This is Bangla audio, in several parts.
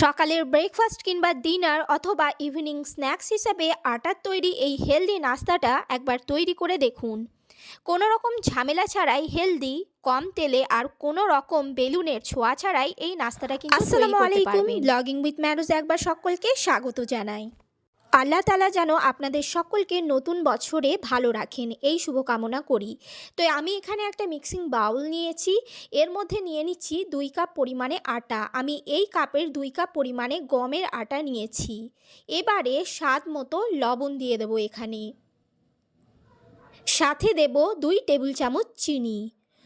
সকালের ব্রেকফাস্ট কিংবা ডিনার অথবা ইভিনিং স্ন্যাক্স হিসেবে আটার তৈরি এই হেলদি নাস্তাটা একবার তৈরি করে দেখুন। কোনো রকম ঝামেলা ছাড়াই হেলদি কম তেলে আর কোনো রকম বেলুনের ছোঁয়া ছাড়াই এই নাস্তাটা কিন্তু আসসালামু আলাইকুম ব্লগিং উইথ ম্যারোজ একবার সকলকে স্বাগত জানাই। আল্লাহ তালা যেন আপনাদের সকলকে নতুন বছরে ভালো রাখেন, এই শুভকামনা করি। তো আমি এখানে একটা মিক্সিং বাউল নিয়েছি, এর মধ্যে নিয়ে নিচ্ছি দুই কাপ পরিমাণে আটা। আমি এই কাপের দুই কাপ পরিমাণে গমের আটা নিয়েছি। এবারে স্বাদ মতো লবণ দিয়ে দেবো এখানে। সাথে দেব দুই টেবিল চামচ চিনি।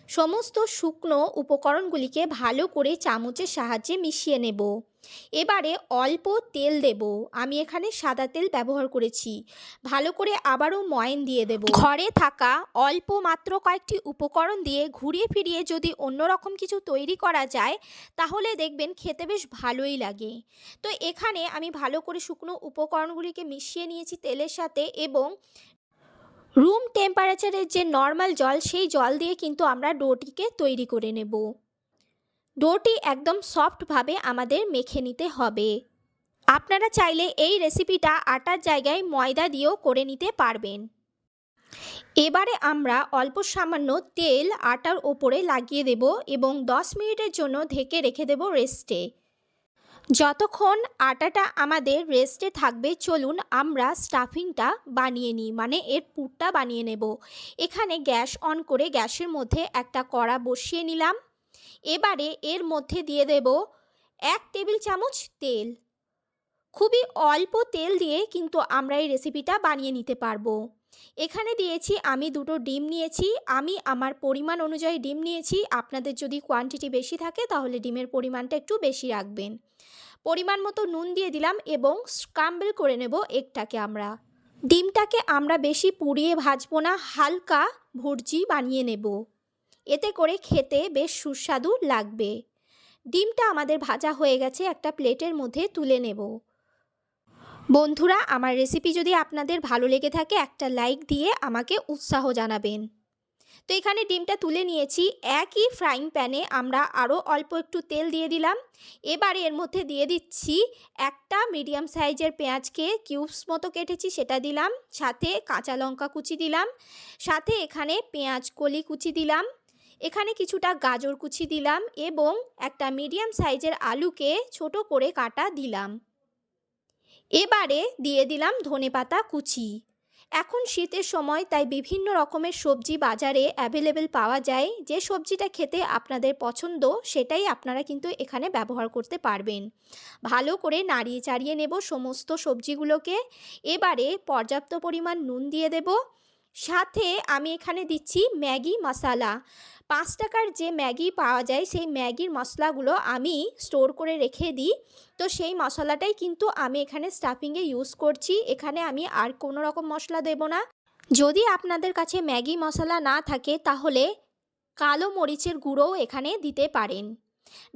সমস্ত শুকনো উপকরণগুলিকে ভালো করে চামচের সাহায্যে মিশিয়ে নেব। এবারে অল্প তেল দেব। আমি এখানে সাদা তেল ব্যবহার করেছি। ভালো করে আবারও ময়ন দিয়ে দেব। ঘরে থাকা অল্প মাত্র কয়েকটি উপকরণ দিয়ে ঘুরিয়ে ফিরিয়ে যদি অন্যরকম কিছু তৈরি করা যায়, তাহলে দেখবেন খেতে বেশ ভালোই লাগে। তো এখানে আমি ভালো করে শুকনো উপকরণগুলিকে মিশিয়ে নিয়েছি তেলের সাথে এবং রুম টেম্পারেচারের যে নর্মাল জল, সেই জল দিয়ে কিন্তু আমরা ডোটিকে তৈরি করে নেব। ডোটি একদম সফটভাবে আমাদের মেখে নিতে হবে। আপনারা চাইলে এই রেসিপিটা আটার জায়গায় ময়দা দিয়েও করে নিতে পারবেন। এবারে আমরা অল্প সামান্য তেল আটার ওপরে লাগিয়ে দেব এবং 10 মিনিটের জন্য ঢেকে রেখে দেব রেস্টে যতক্ষণ আটাটা আমাদের রেস্টে থাকবে, চলুন আমরা স্টাফিংটা বানিয়ে নিই মানে এর পুরটা বানিয়ে নেব। এখানে গ্যাস অন করে গ্যাসের মধ্যে একটা কড়া বসিয়ে নিলাম। এবারে এর মধ্যে দিয়ে দেব এক টেবিল চামচ তেল। খুবই অল্প তেল দিয়ে কিন্তু আমরা এই রেসিপিটা বানিয়ে নিতে পারব। এখানে দিয়েছি, আমি দুটো ডিম নিয়েছি, আমি আমার পরিমাণ অনুযায়ী ডিম নিয়েছি। আপনাদের যদি কোয়ান্টিটি বেশি থাকে, তাহলে ডিমের পরিমাণটা একটু বেশি রাখবেন। পরিমাণ মতো নুন দিয়ে দিলাম এবং স্ক্রাম্বল করে নেব এগটাকে আমরা। ডিমটাকে আমরা বেশি পুড়িয়ে ভাজবো না, হালকা ভুর্জি বানিয়ে নেব। এতে করে খেতে বেশ সুস্বাদু লাগবে। ডিমটা আমাদের ভাজা হয়ে গেছে, একটা প্লেটের মধ্যে তুলে নেব। বন্ধুরা, আমার রেসিপি যদি আপনাদের ভালো লেগে থাকে, একটা লাইক দিয়ে আমাকে উৎসাহ জানাবেন। তো এখানে ডিমটা তুলে নিয়েছি। একই ফ্রাইং প্যানে আমরা আরও অল্প একটু তেল দিয়ে দিলাম। এবারে এর মধ্যে দিয়ে দিচ্ছি একটা মিডিয়াম সাইজের পেঁয়াজকে কিউবস মতো কেটেছি, সেটা দিলাম। সাথে কাঁচা লঙ্কা কুচি দিলাম। সাথে এখানে পেঁয়াজ কলি কুচি দিলাম। এখানে কিছুটা গাজর কুচি দিলাম এবং একটা মিডিয়াম সাইজের আলুকে ছোট করে কাটা দিলাম। এবারে দিয়ে দিলাম ধনেপাতা কুচি। এখন শীতের সময় তাই বিভিন্ন রকমের সবজি বাজারে অ্যাভেলেবেল পাওয়া যায়। যে সবজিটা খেতে আপনাদের পছন্দ, সেটাই আপনারা কিন্তু এখানে ব্যবহার করতে পারবেন। ভালো করে নাড়িয়ে চাড়িয়ে নেব সমস্ত সবজিগুলোকে। এবারে পর্যাপ্ত পরিমাণ নুন দিয়ে দেব। সাথে আমি এখানে দিচ্ছি ম্যাগি মশালা। পাঁচ টাকার যে ম্যাগি পাওয়া যায়, সেই ম্যাগির মশলাগুলো আমি স্টোর করে রেখে দিই। তো সেই মশলাটাই কিন্তু আমি এখানে স্টাফিংয়ে ইউজ করছি। এখানে আমি আর কোনো রকম মশলা দেব না। যদি আপনাদের কাছে ম্যাগি মশলা না থাকে, তাহলে কালো মরিচের গুঁড়োও এখানে দিতে পারেন।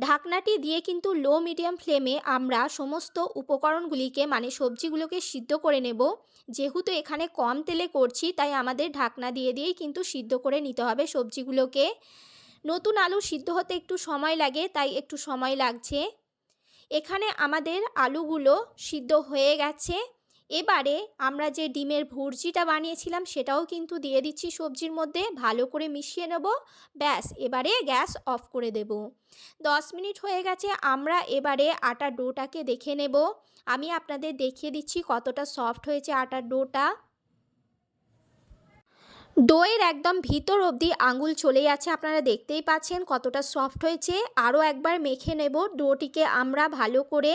ঢাকনাটি দিয়ে কিন্তু লো মিডিয়াম ফ্লেমে আমরা সমস্ত উপকরণগুলিকে মানে সবজিগুলোকে সিদ্ধ করে নেব। যেহেতু এখানে কম তেলে করছি, তাই আমাদের ঢাকনা দিয়ে দিয়েই কিন্তু সিদ্ধ করে নিতে হবে সবজিগুলোকে। নতুন আলু সিদ্ধ হতে একটু সময় লাগে, তাই একটু সময় লাগছে। এখানে আমাদের আলুগুলো সিদ্ধ হয়ে গেছে। এবারে আমরা যে ডিমের ভুর্জিটা বানিয়েছিলাম সেটাও কিন্তু দিয়ে দিচ্ছি সবজির মধ্যে, ভালো করে মিশিয়ে নেব। ব্যাস, এবারে গ্যাস অফ করে দেব। দশ মিনিট হয়ে গেছে, আমরা এবারে আটার ডোটাকে দেখে নেব। আমি আপনাদের দেখিয়ে দিচ্ছি কতটা সফট হয়েছে আটার ডোটা। দইয়ের একদম ভিতর অবধি আঙুল চলে যাচ্ছে আপনারা দেখতেই পাচ্ছেন কতটা সফট হয়েছে। আরও একবার মেখে নেব ডোটিকে আমরা ভালো করে।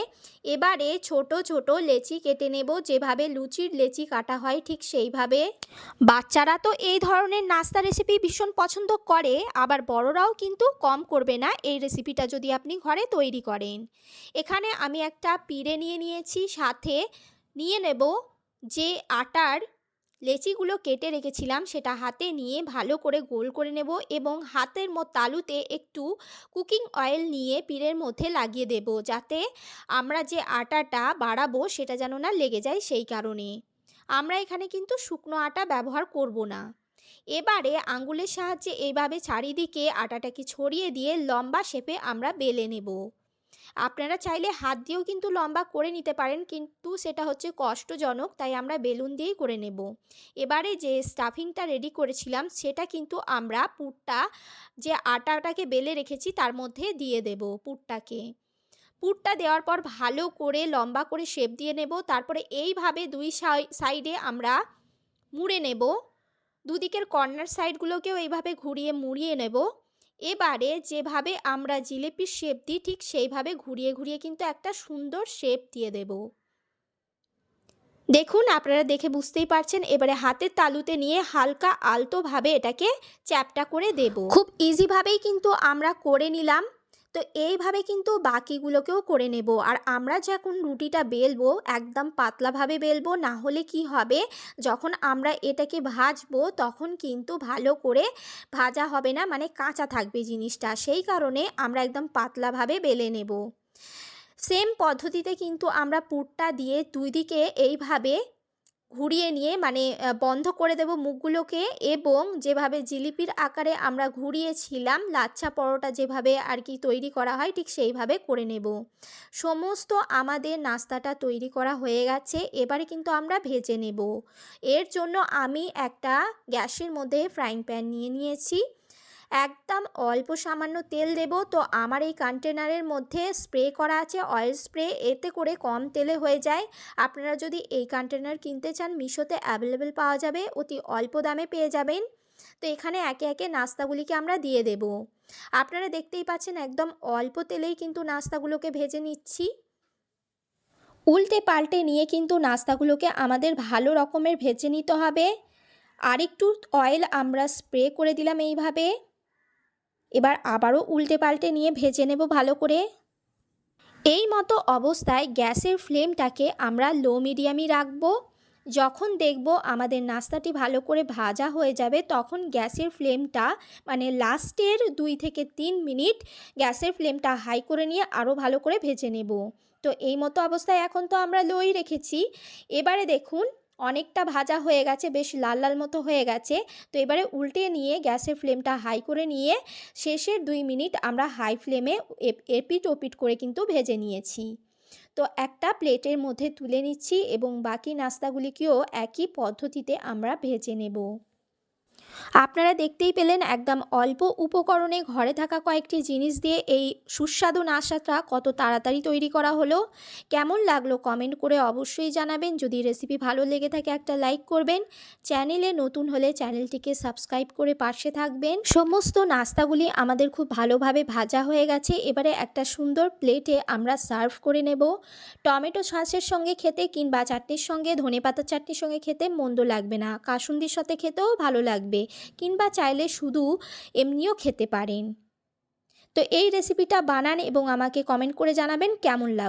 এবারে ছোট ছোট লেচি কেটে নেব, যেভাবে লুচির লেচি কাটা হয় ঠিক সেইভাবে। বাচ্চারা তো এই ধরনের নাস্তা রেসিপি ভীষণ পছন্দ করে, আবার বড়রাও কিন্তু কম করবে না, এই রেসিপিটা যদি আপনি ঘরে তৈরি করেন। এখানে আমি একটা পিড়ে নিয়ে নিয়েছি, সাথে নিয়ে নেব যে আটার লেচিগুলো কেটে রেখেছিলাম, সেটা হাতে নিয়ে ভালো করে গোল করে নেব এবং হাতের মো, তালুতে একটু কুকিং অয়েল নিয়ে পিড়ের মধ্যে লাগিয়ে দেব, যাতে আমরা যে আটাটা বাড়াবো সেটা যেন না লেগে যায় সেই কারণে। আমরা এখানে কিন্তু শুকনো আটা ব্যবহার করব না। এবারে আঙ্গুলের সাহায্যে এইভাবে চারিদিকে আটাটাকে ছড়িয়ে দিয়ে লম্বা শেপে আমরা বেলে নেব। আপনারা চাইলে হাত দিয়েও কিন্তু লম্বা করে নিতে পারেন, কিন্তু সেটা হচ্ছে কষ্টজনক, তাই আমরা বেলুন দিয়েই করে নেব। এবারে যে স্টাফিংটা রেডি করেছিলাম, সেটা কিন্তু আমরা পুরটা যে আটাটাকে বেলে রেখেছি, তার মধ্যে দিয়ে দেব পুরটাকে পুরটা দেওয়ার পর ভালো করে লম্বা করে শেপ দিয়ে নেব, তারপরে এইভাবে দুই সাইডে আমরা মুড়ে নেব। দুদিকের কর্নার সাইডগুলোকেও এইভাবে ঘুরিয়ে মুড়িয়ে নেব। এবারে যেভাবে আমরা জিলিপির শেপ দিই, ঠিক সেইভাবে ঘুরিয়ে ঘুরিয়ে কিন্তু একটা সুন্দর শেপ দিয়ে দেব। দেখুন, আপনারা দেখে বুঝতেই পারছেন, এবারে হাতের তালুতে নিয়ে হালকা আলতোভাবে এটাকে চ্যাপটা করে দেব। খুব ইজিভাবেই কিন্তু আমরা করে নিলাম। তো এইভাবে কিন্তু বাকিগুলোকেও করে নেব। আর আমরা যখন রুটিটা বেলবো, একদম পাতলাভাবে বেলবো, না হলে কি হবে? যখন আমরা এটাকে ভাজবো, তখন কিন্তু ভালো করে ভাজা হবে না মানে কাঁচা থাকবে জিনিসটা। সেই কারণে আমরা একদম পাতলাভাবে বেলে নেব। সেম পদ্ধতিতে কিন্তু আমরা পুরটা দিয়ে দুই দিকে এইভাবে ঘুরিয়ে নিয়ে মানে বন্ধ করে দেব মুখগুলোকে এবং যেভাবে জিলিপির আকারে আমরা ঘুরিয়েছিলাম, লাচ্ছা পরোটা যেভাবে আর কি তৈরি করা হয়, ঠিক সেইভাবে করে নেব। সমস্ত আমাদের নাস্তাটা তৈরি করা হয়ে গেছে, এবারে কিন্তু আমরা ভেজে নেব। এর জন্য আমি একটা গ্যাসের মধ্যে ফ্রাইং প্যান নিয়ে নিয়েছি। একদম অল্প সামান্য তেল দেব। তো আমার এই কন্টেনারের মধ্যে স্প্রে করা আছে, অয়েল স্প্রে। এতে করে কম তেলে হয়ে যায়। আপনারা যদি এই কন্টেনার কিনতে চান, মিশোতে অ্যাভেলেবেল পাওয়া যাবে। অতি অল্প দামে পেয়ে যাবেন। তো এখানে একে একে নাস্তাগুলিকে আমরা দিয়ে দেব। আপনারা দেখতেই পাচ্ছেন একদম অল্প তেলেই কিন্তু নাস্তাগুলোকে ভেজে নিচ্ছি। উল্টে পাল্টে নিয়ে কিন্তু নাস্তাগুলোকে আমাদের ভালো রকমের ভেজে নিতে হবে। আরেকটু অয়েল আমরা স্প্রে করে দিলাম এইভাবে। এবার আবারও উল্টে পাল্টে নিয়ে ভেজে নেব ভালো করে। এই মতো অবস্থায় গ্যাসের ফ্লেমটাকে আমরা লো মিডিয়ামই রাখব। যখন দেখব আমাদের নাস্তাটি ভালো করে ভাজা হয়ে যাবে, তখন গ্যাসের ফ্লেমটা মানে লাস্টের দুই থেকে তিন মিনিট গ্যাসের ফ্লেমটা হাই করে নিয়ে আরও ভালো করে ভেজে নেব। তো এই মতো অবস্থায় এখন তো আমরা লোই রেখেছি। এবারে দেখুন অনেকটা ভাজা হয়ে গেছে, বেশ লাল লাল মতো হয়ে গেছে। তো এবারে উল্টে নিয়ে গ্যাসের ফ্লেমটা হাই করে নিয়ে শেষের দুই মিনিট আমরা হাই ফ্লেমে এপিট ওপিট করে কিন্তু ভেজে নিয়েছি। তো একটা প্লেটের মধ্যে তুলে নিচ্ছি এবং বাকি নাস্তাগুলিকেও একই পদ্ধতিতে আমরা ভেজে নেব। আপনারা দেখতেই পেলেন একদম অল্প উপকরণে ঘরে থাকা কয়েকটি জিনিস দিয়ে এই সুস্বাদু নাস্তাটা কত তাড়াতাড়ি তৈরি করা হলো। কেমন লাগল কমেন্ট করে অবশ্যই জানাবেন। যদি রেসিপি ভালো লেগে থাকে একটা লাইক করবেন। চ্যানেলে নতুন হলে চ্যানেলটিকে সাবস্ক্রাইব করে পাশে থাকবেন। সমস্ত নাস্তাগুলি আমাদের খুব ভালোভাবে ভাজা হয়ে গেছে। এবারে একটা সুন্দর প্লেটে আমরা সার্ভ করে নেব। টমেটো সসের সঙ্গে খেতে কিংবা চাটনির সঙ্গে ধনে পাতার চাটনির সঙ্গে খেতে মন্দ লাগবে না। কাসুন্দির সাথে খেতেও ভালো লাগবে। কিংবা চাইলে শুধু এমনিও খেতে পারেন। তো এই রেসিপিটা বানান এবং আমাকে কমেন্ট করে জানাবেন কেমন লাগবে